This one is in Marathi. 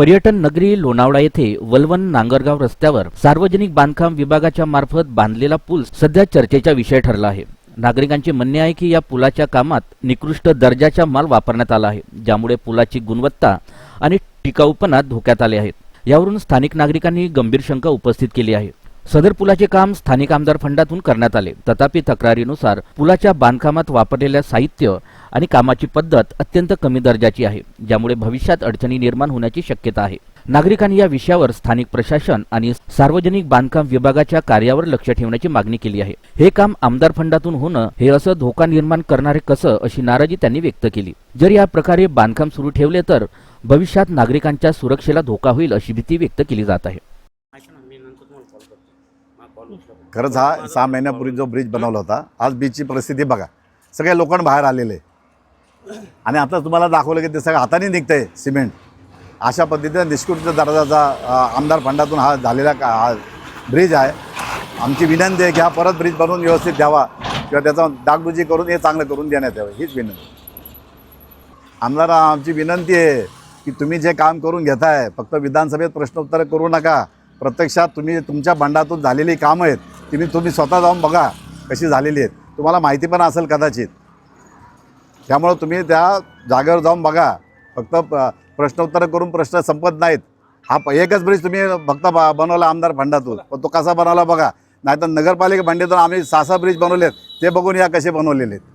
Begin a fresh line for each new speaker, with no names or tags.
पर्यटन नगरी लोणावळा येथे वलवण नांगरगाव रस्त्यावर सार्वजनिक बांधकाम विभागाच्या मार्फत बांधलेला पूल सध्या चर्चेचा विषय ठरला आहे. नागरिकांचे म्हणणे आहे की या पुलाच्या कामात निकृष्ट दर्जाचा माल वापरण्यात आला आहे ज्यामुळे पुलाची गुणवत्ता आणि टिकाऊपणा धोक्यात आले आहेत. यावरून स्थानिक नागरिकांनी गंभीर शंका उपस्थित केली आहे. सदर पुलाचे काम स्थानिक आमदार फंडातून करण्यात आले. तथापि तक्रारीनुसार पुलाच्या बांधकामात वापरलेल्या साहित्य आणि कामाची पद्धत अत्यंत कमी दर्जाची आहे ज्यामुळे भविष्यात अडचणी निर्माण होण्याची शक्यता आहे. नागरिकांनी या विषयावर स्थानिक प्रशासन आणि सार्वजनिक बांधकाम विभागाच्या कार्यावर लक्ष ठेवण्याची मागणी केली आहे. हे काम आमदार फंडातून होणं हे असं धोका निर्माण करणारे कसं अशी नाराजी त्यांनी व्यक्त केली. जर या प्रकारे बांधकाम सुरू ठेवले तर भविष्यात नागरिकांच्या सुरक्षेला धोका होईल अशी भीती व्यक्त केली जात आहे.
खरंच हा सहा महिन्यापूर्वी जो ब्रिज बनवला होता आज बीचची परिस्थिती बघा. सगळे लोखंड बाहेर आलेले. आणि आता तुम्हाला दाखवलं की ते सगळं हाताने निघतंय सिमेंट. अशा पद्धतीने निष्कृत दर्जाचा आमदार फंडातून हा झालेला का हा ब्रिज आहे. आमची विनंती आहे की हा परत ब्रिज बनवून व्यवस्थित द्यावा. किंवा त्याचा डागडुजी करून हे चांगलं करून देण्यात यावं. हीच विनंती. आमदार आमची विनंती आहे की तुम्ही जे काम करून घेताय फक्त विधानसभेत प्रश्नोत्तर करू नका. प्रत्यक्षात तुम्ही तुमच्या बंडातून झालेली कामं आहेत तुम्ही तुम्ही स्वतः जाऊन बघा कशी झालेली आहेत. तुम्हाला माहिती पण असेल कदाचित. त्यामुळं तुम्ही त्या जागेवर जाऊन बघा. फक्त प- प्रश्नोत्तर करून प्रश्न संपत नाहीत. हा प- एकच ब्रिज तुम्ही फक्त ब- बनवला आमदार फंडातून. पण तो कसा बनवला बघा. नाहीतर नगरपालिका फंडातून आम्ही सहा सहा ब्रिज बनवलेत. ते बघून या कसे बनवलेले आहेत.